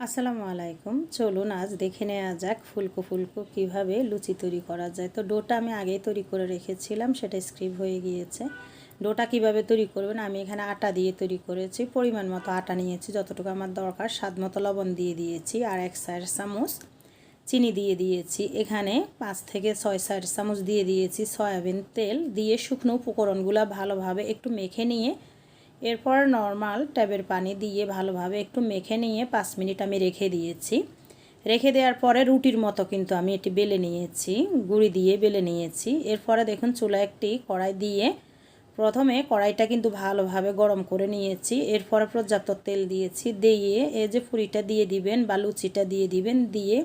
আসসালামু আলাইকুম। চলুন আজ দেখে নেওয়া যাক ফুলকো ফুলকো কীভাবে লুচি তৈরি করা যায়। তো ডোটা আমি আগেই তৈরি করে রেখেছিলাম, সেটা স্ক্রিপ হয়ে গিয়েছে। ডোটা কীভাবে তৈরি করবেন? আমি এখানে আটা দিয়ে তৈরি করেছি, পরিমাণ মতো আটা নিয়েছি, যতটুকু আমার দরকার। স্বাদ মতো লবণ দিয়ে দিয়েছি আর এক সাইড চামচ চিনি দিয়ে দিয়েছি। এখানে পাঁচ থেকে ছয় সাইড চামচ দিয়ে দিয়েছি সয়াবিন তেল। দিয়ে শুকনো উপকরণগুলো ভালোভাবে একটু মেখে নিয়ে এরপর নর্মাল ট্যাবের পানি দিয়ে ভালোভাবে একটু মেখে নিয়ে পাঁচ মিনিট আমি রেখে দিয়েছি। রেখে দেওয়ার পরে রুটির মতো কিন্তু আমি এটি বেলে নিয়েছি, গুঁড়ি দিয়ে বেলে নিয়েছি। এরপরে দেখুন চুলা একটি কড়াই দিয়ে প্রথমে কড়াইটা কিন্তু ভালোভাবে গরম করে নিয়েছি। এরপরে পর্যাপ্ত তেল দিয়েছি, দিয়ে এই যে ফুরিটা দিয়ে দিবেন বা লুচিটা দিয়ে দিবেন, দিয়ে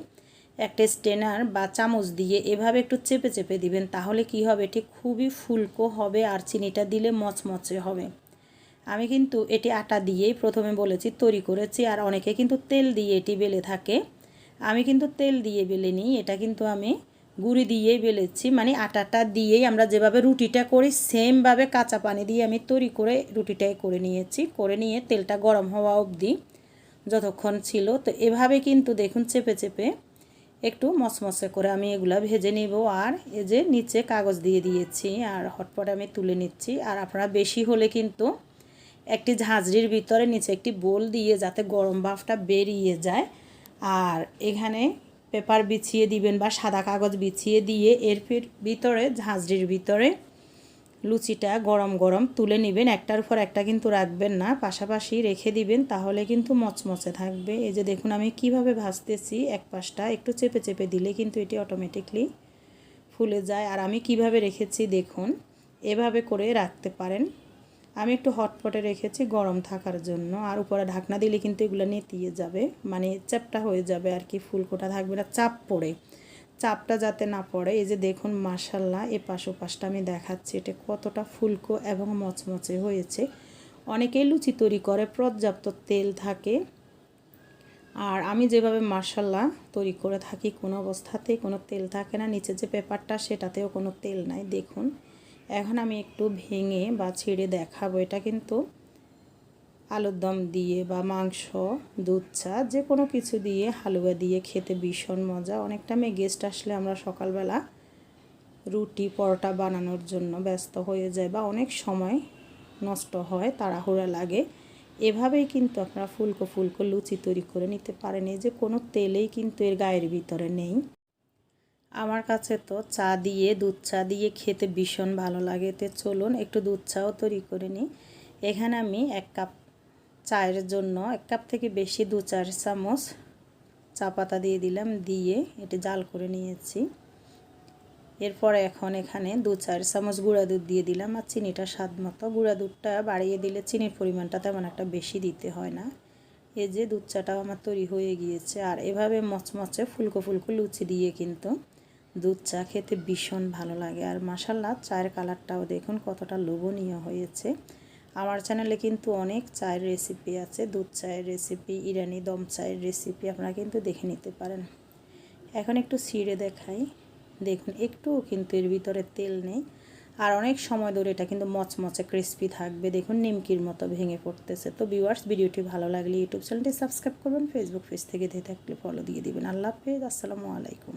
একটা স্টেনার বা চামচ দিয়ে এভাবে একটু চেপে চেপে দিবেন, তাহলে কি হবে? এটি খুবই ফুলকো হবে আর চিনিটা দিলে মচমচে হবে। আমি কিন্তু এটি আটা দিয়েই প্রথমে বলেছি, তৈরি করেছি, আর অনেকে কিন্তু তেল দিয়ে এটি বেলে থাকে। আমি কিন্তু তেল দিয়ে বেলে নিই, এটা কিন্তু আমি গুঁড়ি দিয়েই বেলেছি মানে আটাটা দিয়েই আমরা যেভাবে রুটিটা করি, সেমভাবে কাঁচা পানি দিয়ে আমি তৈরি করে রুটিটাই করে নিয়েছি, করে নিয়ে তেলটা গরম হওয়া অবধি যতক্ষণ ছিল। তো এভাবে কিন্তু দেখুন চেপে চেপে একটু মচমচে করে আমি এগুলো ভেজে নিব, আর এই যে নিচে কাগজ দিয়ে দিয়েছি, আর হটপট আমি তুলে নিচ্ছি, আর আপনারা বেশি হলে কিন্তু একটি ঝাঁঝরির ভিতরে নিচে একটি বোল দিয়ে যাতে গরম ভাবটা বেরিয়ে যায়। আর এখানে পেপার বিছিয়ে দিবেন বা সাদা কাগজ বিছিয়ে দিয়ে এর ভিতরে, ঝাঁঝরির ভিতরে লুচিটা গরম গরম তুলে নেবেন। একটার উপর একটা কিন্তু রাখবেন না, পাশাপাশি রেখে দিবেন, তাহলে কিন্তু মচমচে থাকবে। এই যে দেখুন, আমি কীভাবে ভাজতেছি এক পাশটা, একটু চেপে চেপে দিলে কিন্তু এটি অটোমেটিকলি ফুলে যায়। আর আমি কীভাবে রেখেছি দেখুন, এভাবে করে রাখতে পারেন। আমি একটু হটপটে রেখেছি গরম থাকার জন্য। আর উপরে ঢাকনা দিলে কিন্তু এগুলো নেতিয়ে যাবে। মানে চ্যাপটা হয়ে যাবে আর কি, ফুলকোটা থাকবে না, চাপ পড়ে। চাপটা যাতে না পড়ে, এই যে দেখুন মাসাল্লাহ এ পাশ পাশটা আমি দেখাচ্ছি, এটা কতটা ফুলকো এবং মচমচে হয়েছে। অনেকেই লুচি তৈরি করে, পর্যাপ্ত তেল থাকে। আর আমি যেভাবে মার্শাল্লাহ তৈরি করে থাকি, কোনো অবস্থাতেই কোনো তেল থাকে না। নিচে যে পেপারটা, সেটাতেও কোনো তেল নাই, দেখুন। এখন আমি একটু ভেঙে বা ছিঁড়ে দেখাবো। এটা কিন্তু আলুর দম দিয়ে বা মাংস, দুধ চা যে কোনো কিছু দিয়ে হালুয়া দিয়ে খেতে ভীষণ মজা। অনেকটা মেয়ে গেস্ট আসলে আমরা সকালবেলা রুটি, পরোটা বানানোর জন্য ব্যস্ত হয়ে যায় বা অনেক সময় নষ্ট হয়, তাড়াহুড়া লাগে। এভাবেই কিন্তু আপনারা ফুলকো ফুলকো লুচি তৈরি করে নিতে পারেন। এই যে কোনো তেলেই কিন্তু এর গায়ের ভিতরে নেই। আমার কাছে তো চা দিয়ে, দুধ চা দিয়ে খেতে ভীষণ ভালো লাগে। তো চলুন একটু দুধ চাও তৈরি করে নিই। এখানে আমি এক কাপ চায়ের জন্য এক কাপ থেকে বেশি দু চার চামচ চা পাতা দিয়ে দিলাম, দিয়ে এটি জাল করে নিয়েছি। এরপর এখন এখানে দু চার চামচ গুঁড়া দুধ দিয়ে দিলাম আর চিনিটা স্বাদ মতো। গুঁড়া দুধটা বাড়িয়ে দিলে চিনির পরিমাণটা তেমন একটা বেশি দিতে হয় না। এই যে দুধ চাটাও আমার তৈরি হয়ে গিয়েছে। আর এভাবে মচমচে ফুলকো ফুলকো লুচি দিয়ে কিন্তু দুধ চা খেতে ভীষণ ভালো লাগে। আর মাসাল্লা চায়ের কালারটাও দেখুন কতটা লোভনীয় হয়েছে। আমার চ্যানেলে কিন্তু অনেক চায়ের রেসিপি আছে। দুধ চায়ের রেসিপি ইরানি দম চায়ের রেসিপি আপনারা কিন্তু দেখে নিতে পারেন। এখন একটু ছিঁড়ে দেখাই। দেখুন, একটুও কিন্তু এর ভিতরে তেল নেই। আর অনেক সময় ধরে এটা কিন্তু মচমচে ক্রিস্পি থাকবে। দেখুন, নিমকির মতো ভেঙে পড়তেছে। তো ভিউয়ার্স ভিডিওটি ভালো লাগলে ইউটিউব চ্যানেলটি সাবস্ক্রাইব করবেন। ফেসবুক পেজ থেকে দিয়ে থাকলে ফলো দিয়ে দিবেন। আল্লাহ হাফেজ, আসসালামু আলাইকুম।